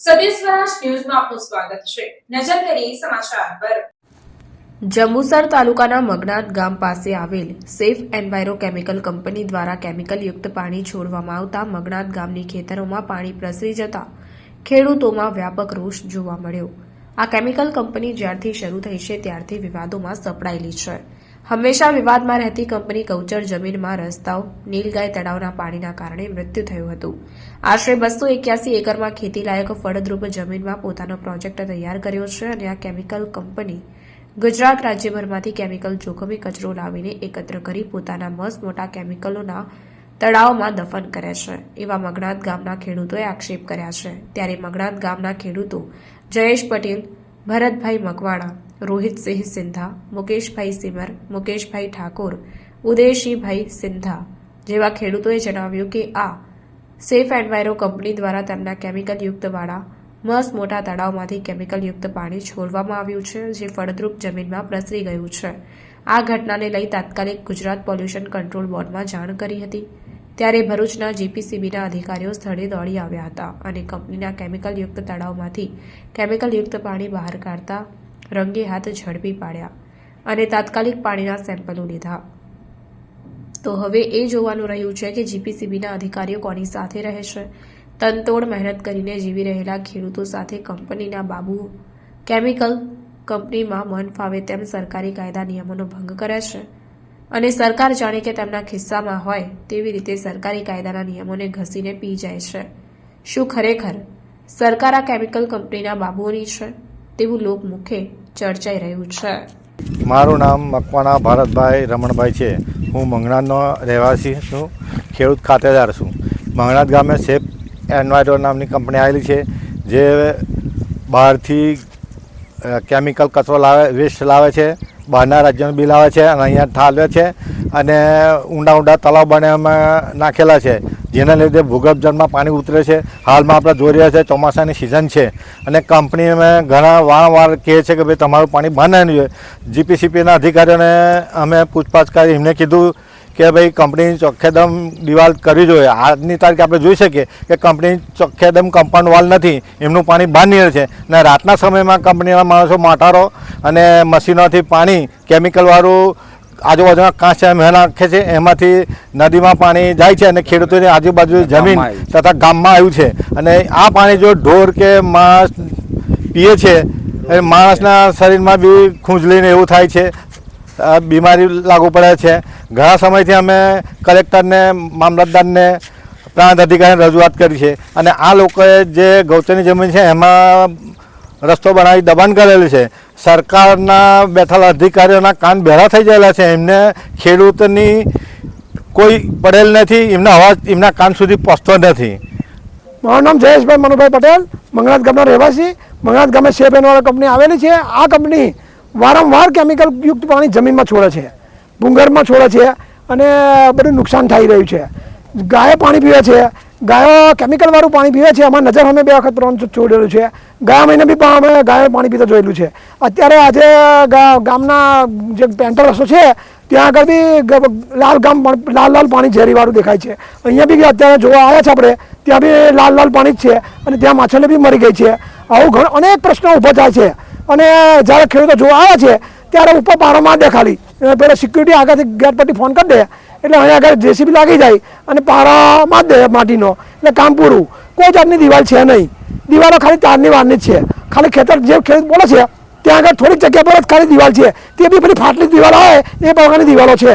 સત્ય જંબુસર તાલુકાના મગનાથ ગામ પાસે આવેલ સેફ એન્વાયરો કેમિકલ કંપની દ્વારા કેમિકલયુક્ત પાણી છોડવામાં આવતા મગનાથ ગામની ખેતરોમાં પાણી પ્રસરી જતા ખેડૂતોમાં વ્યાપક રોષ જોવા મળ્યો. આ કેમિકલ કંપની જ્યારથી શરૂ થઈ છે, ત્યારથી વિવાદોમાં સપડાયેલી છે. હંમેશા વિવાદમાં રહેતી કંપની કૌચર જમીનમાં રસ્તાઓ, નીલગાય તળાવના પાણીના કારણે મૃત્યુ થયું હતું. આશરે બસો એક્યાસી એકરમાં ખેતીલાયક ફળદ્રુપ જમીનમાં પોતાનો પ્રોજેક્ટ તૈયાર કર્યો છે અને આ કેમિકલ કંપની ગુજરાત રાજ્યભરમાંથી કેમિકલ જોખમી કચરો લાવીને એકત્ર કરી પોતાના મસ્ત મોટા કેમિકલોના તળાવમાં દફન કરે છે. એવા મગણાત ગામના ખેડૂતોએ આક્ષેપ કર્યા છે. ત્યારે મગણાત ગામના ખેડૂતો જયેશ પટેલ, ભરતભાઈ મકવાણા રોહિતસિંહ સિંધા, મુકેશભાઈ સિમર, મુકેશભાઈ ઠાકોર, ઉદયસિંહભાઈ સિંધા જેવા ખેડૂતોએ જણાવ્યું કે આ સેફ એન્વાયરો કંપની દ્વારા તેમના કેમિકલયુક્તવાળા મસ મોટા તળાવમાંથી કેમિકલયુક્ત પાણી છોડવામાં આવ્યું છે, જે ફળદ્રુપ જમીનમાં પ્રસરી ગયું છે. આ ઘટનાને લઈ તાત્કાલિક ગુજરાત પોલ્યુશન કંટ્રોલ બોર્ડમાં જાણ કરી હતી. ત્યારે ભરૂચના જીપીસીબીના અધિકારીઓ સ્થળે દોડી આવ્યા હતા અને કંપનીના કેમિકલયુક્ત તળાવમાંથી કેમિકલયુક્ત પાણી બહાર કાઢતા રંગે હાથ ઝડપી પાડ્યા અને તાત્કાલિક પાણીના સેમ્પલો લીધા. તો હવે એ જોવાનું રહ્યું છે કે જીપીસીબીના અધિકારીઓ કોની સાથે રહે છે તનતોડ મહેનત કરીને જીવી રહેલા ખેડૂતો સાથે કંપનીના બાબુ કેમિકલ કંપનીમાં મન ફાવે તેમ સરકારી કાયદા નિયમોનો ભંગ કરે છે? અને સરકાર જાણે કે તેમના ખિસ્સામાં હોય તેવી રીતે સરકારી કાયદાના નિયમોને ઘસીને પી જાય છે. શું ખરેખર સરકાર આ કેમિકલ કંપનીના બાબુઓની છે? તેવું લોકમુખે ચર્ચાઈ રહ્યું છે. મારું નામ મકવાણા ભારતભાઈ રમણભાઈ છે. હું મંગણાનો રહેવાસી છું. ખેડૂત ખાતેદાર છું. મંગણાથ ગામે સેફ એન્વાયરો નામની કંપની આવેલી છે, જે બહારથી કેમિકલ કચરો લાવે, વેસ્ટ લાવે છે, બહારના રાજ્યનું બિલ આવે છે અને અહીંયા ઠાલવે છે અને ઊંડા ઊંડા તળાવ બનાવવામાં નાખેલા છે. જેના લીધે ભૂગર્ભજળમાં પાણી ઉતરે છે. હાલમાં આપણે જોઈ રહ્યા છે ચોમાસાની સિઝન છે અને કંપની અમે ઘણા વારંવાર કહે છે કે ભાઈ તમારું પાણી બંધ નહીં જોઈએ. જીપીસીપીના અધિકારીઓને અમે પૂછપાછ કરી, એમને કીધું કે ભાઈ કંપની ચોખ્ખેદમ દિવાલ કરવી જોઈએ. આજની તારીખે આપણે જોઈ શકીએ કે કંપની ચોખ્ખેદમ કમ્પાઉન્ડ વાલ નથી. એમનું પાણી બહાર નીકળે છે. અને રાતના સમયમાં કંપનીના માણસો, મોટારો અને મશીનોથી પાણી કેમિકલવાળું આજુબાજુના કાંચ મહેલ નાખે છે એમાંથી નદીમાં પાણી જાય છે અને ખેડૂતોની આજુબાજુ જમીન તથા ગામમાં આવ્યું છે. અને આ પાણી જો ઢોર કે માણસ પીએ છે એ માણસના શરીરમાં બી ખૂંજલીને એવું થાય છે બીમારી લાગુ પડે છે. ઘણા સમયથી અમે કલેક્ટરને મામલતદારને પ્રાંત અધિકારીને રજૂઆત કરી છે. અને આ લોકોએ જે ગૌચરની જમીન છે એમાં રસ્તો બનાવી દબાણ કરેલું છે. સરકારના બેઠેલા અધિકારીઓના કાન બહેરા થઈ ગયેલા છે. એમને ખેડૂતની કોઈ પડેલ નથી, એમના અવાજ, એમના કાન સુધી પહોંચતો નથી. મારું નામ જયેશભાઈ મનુભાઈ પટેલ, મંગળાત ગામના રહેવાસી. મંગળાત ગામે શેપ એનવાળા કંપની આવેલી છે. આ કંપની વારંવાર કેમિકલ યુક્ત પાણી જમીનમાં છોડે છે. ભૂંગરમાં છોડે છે અને બધું નુકસાન થઈ રહ્યું છે. ગાયે પાણી પીવે છે. ગાયો કેમિકલવાળું પાણી પીવે છે. એમાં નજર અમે બે વખત છોડેલું છે. ગયા મહિને બી પણ અમે ગાયો પાણી પીતા જોયેલું છે. અત્યારે આજે ગામના જે પેન્ટર રસ્તો છે, ત્યાં આગળ બી લાલ ગામ લાલ લાલ પાણી ઝેરીવાળું દેખાય છે. અહીંયા બી અત્યારે જોવા આવ્યા છે આપણે, ત્યાં બી લાલ લાલ પાણી જ છે અને ત્યાં માછલી બી મરી ગઈ છે. આવું ઘણો, અનેક પ્રશ્નો ઊભા થાય છે. અને જ્યારે ખેડૂતો જોવા આવ્યા છે, ત્યારે ઉપર પારોમાં દે ખાલી પેલા સિક્યુરિટી આગળથી ગેટ પરથી ફોન કરી દે. એટલે અહીંયા આગળ જેસીબી લાગી જાય અને પારામાં જ દે માટીનો. એટલે કામ પૂરું. કોઈ જાતની દિવાલ છે નહીં. દિવાલો ખાલી તારની વારની જ છે. ખાલી ખેતર જે ખેડૂત બોલે છે, ત્યાં આગળ થોડીક જગ્યા પર જ ખાલી દિવાલ છે. તે બી પેલી ફાટલી દિવાલ આવે, એ પ્રકારની દિવાલો છે.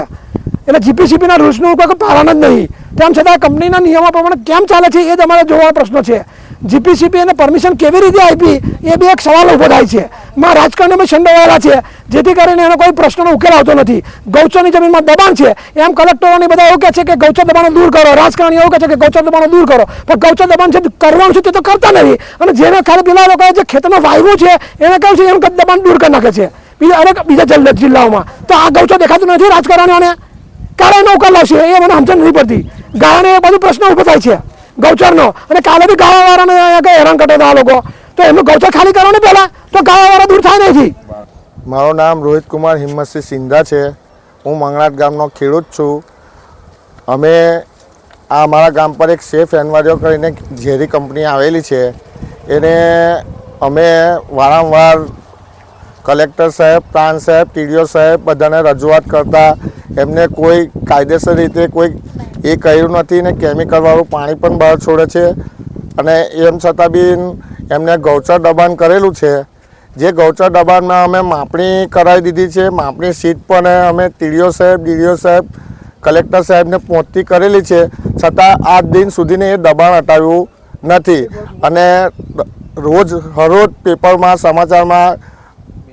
એટલે જીપીસીપીના રૂલ્સનું કોઈ પારાના જ નહીં. તેમ છતાં કંપનીના નિયમો પ્રમાણે કેમ ચાલે છે એ તમારે જોવાનો પ્રશ્ન છે. જીપીસીપી એને પરમિશન કેવી રીતે આપી, એ બી એક સવાલ ઊભો થાય છે. માં રાજકારણમાં સંડોવાયેલા છે, જેથી કરીને એનો કોઈ પ્રશ્નનો ઉકેલ આવતો નથી. ગૌચરની જમીનમાં દબાણ છે, એમ કલેક્ટરોની બધા એવું કહે છે કે ગૌચર દબાણો દૂર કરો રાજકારણી એવું કહે છે કે ગૌચર દબાણો દૂર કરો. પણ ગૌચર દબાણ છે, કરવાનું છે તે તો કરતા નથી. અને જેને ખાલી પેલા લોકોએ જે ખેતરમાં વાવ્યું છે, એને કહ્યું છે એમ દબાણ દૂર કરી નાખે છે. બીજા અનેક બીજા જિલ્લા જિલ્લાઓમાં. તો આ ગૌચર દેખાતું નથી રાજકારણીઓને. કાલે એનો ઉકેલ લાવશે, એ મને સમજણ નથી પડતી. ગાયોને એ બધું પ્રશ્ન ઊભો થાય છે. ગૌચરનો. અને કાલે બી ગાવાવાળાને અહીંયા હેરાન કરે આ લોકો. તો એમનું ગૌચર ખાલી કરો ને પહેલાં તો ગાવાવાળા દૂર થાય નથી મારું નામ રોહિત કુમાર હિંમતસિંહ સિંધા છે. હું મંગળાટ ગામનો ખેડૂત છું. અમે આ અમારા ગામ પર એક સેફ એન્વાયરો કરીને ઝેરી કંપની આવેલી છે. એને અમે વારંવાર કલેક્ટર સાહેબ પ્રાણ સાહેબ, ટીડીઓ સાહેબ બધાને રજૂઆત કરતા. એમને કોઈ કાયદેસર રીતે કોઈ એ કર્યું નથી ને કેમિકલવાળું પાણી પણ બહાર છોડે છે. અને એમ છતાં બી એમને ગૌચર દબાણ કરેલું છે. જે ગૌચર દબાણમાં અમે માપણી કરાવી દીધી છે. માપણી સીટ પણ અમે ટીડીઓ સાહેબ, ડીડીઓ સાહેબ, કલેક્ટર સાહેબને પહોંચતી કરેલી છે. છતાં આજ દિન સુધીને એ દબાણ હટાવ્યું નથી. અને રોજ હરરોજ પેપરમાં, સમાચારમાં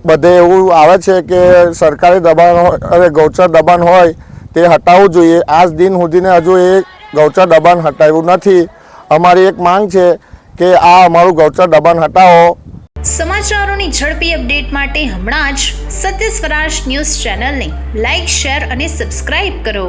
બધે એવું આવે છે કે સરકારી દબાણ હોય અરે ગૌચર દબાણ હોય તે હટાવવું જોઈએ. આજ દિન સુધીને હજુ એ ગૌચર દબાણ હટાવ્યું નથી. અમારી એક માંગ છે કે આ અમારું ગૌચર દબાણ હટાવો. સમાચારોની ઝડપી અપડેટ માટે હમણાં જ સત્ય સ્વરાજ ન્યૂઝ ચેનલને લાઇક શેર અને સબસ્ક્રાઇબ કરો.